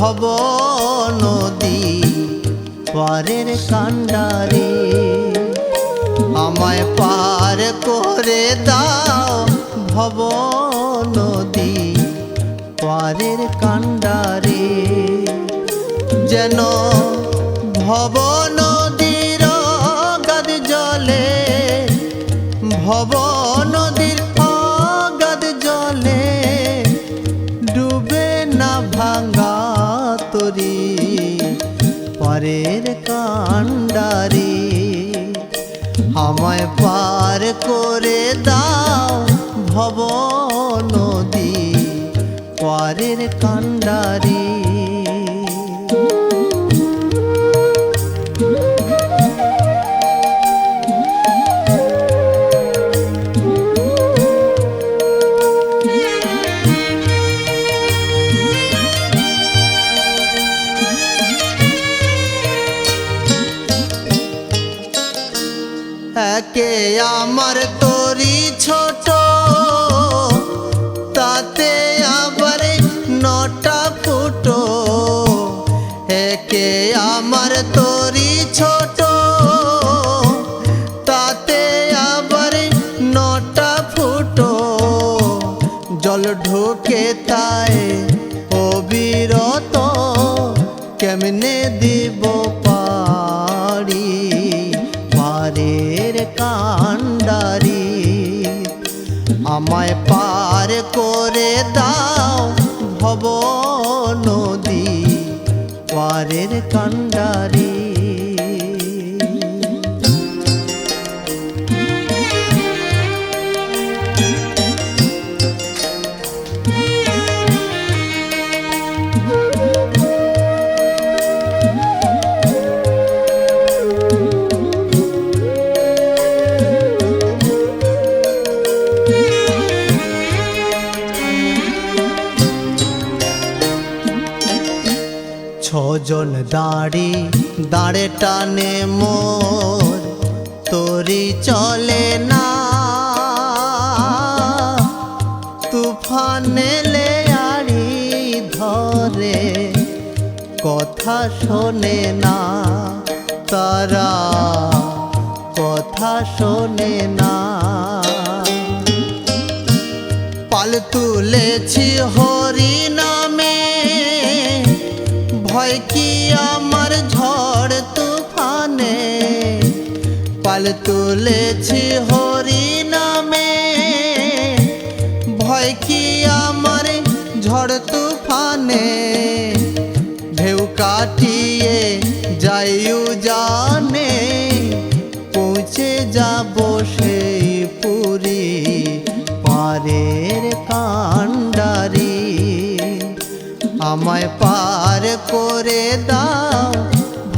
ভব নদী, পরের কান্ডারে আমায় পার করে দাও ভব নদী, পরের কান্ডারে যেন ভব নদীর গাদ জলে ভবন তরি পরের কান্ডারি আমায় পার করে দাও ভব নদী পরের কান্ডারি একে আমার তরি ছোট। তাতে আবার নটা ফুটো। একে আমার তরি ছোট। তাতে আবার নটা ফুটো। জল ঢোকে তাই অবিরত। কেমনে দিব আমায় পার করে দাও ভব নদী পারের কান্ডারি ছজন দাঁড়ি, দাঁড়ে টানে মোর, তোরি চলে না। তুফান এলে আড়ি ধরে, কথা শোনে না তারা, কথা শোনে না। পাল তুলেছি হরি নামে ভয় কি ঝড় তুফানে, পাল তুলেছি হরি নামে ভয় কি আমার ঝড় তুফানে? ঢেউ কাটিয়ে যাইও জানে, পৌঁছে যাব সেই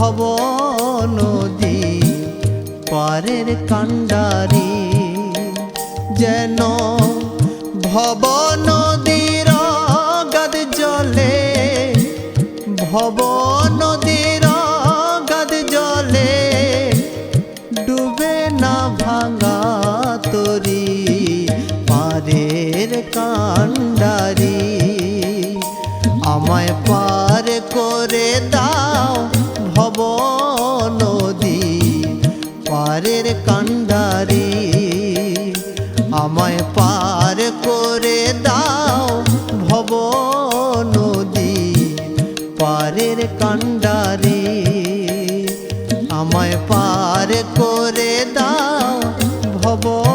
ভব নদী, পারের কান্ডারি। যেন ভব নদীর গাদ জলে, ভব নদীর গাদ জলে ডুবে না ভাঙা তরি, পারের কান্ডারি আমায় পার করে দাও ভব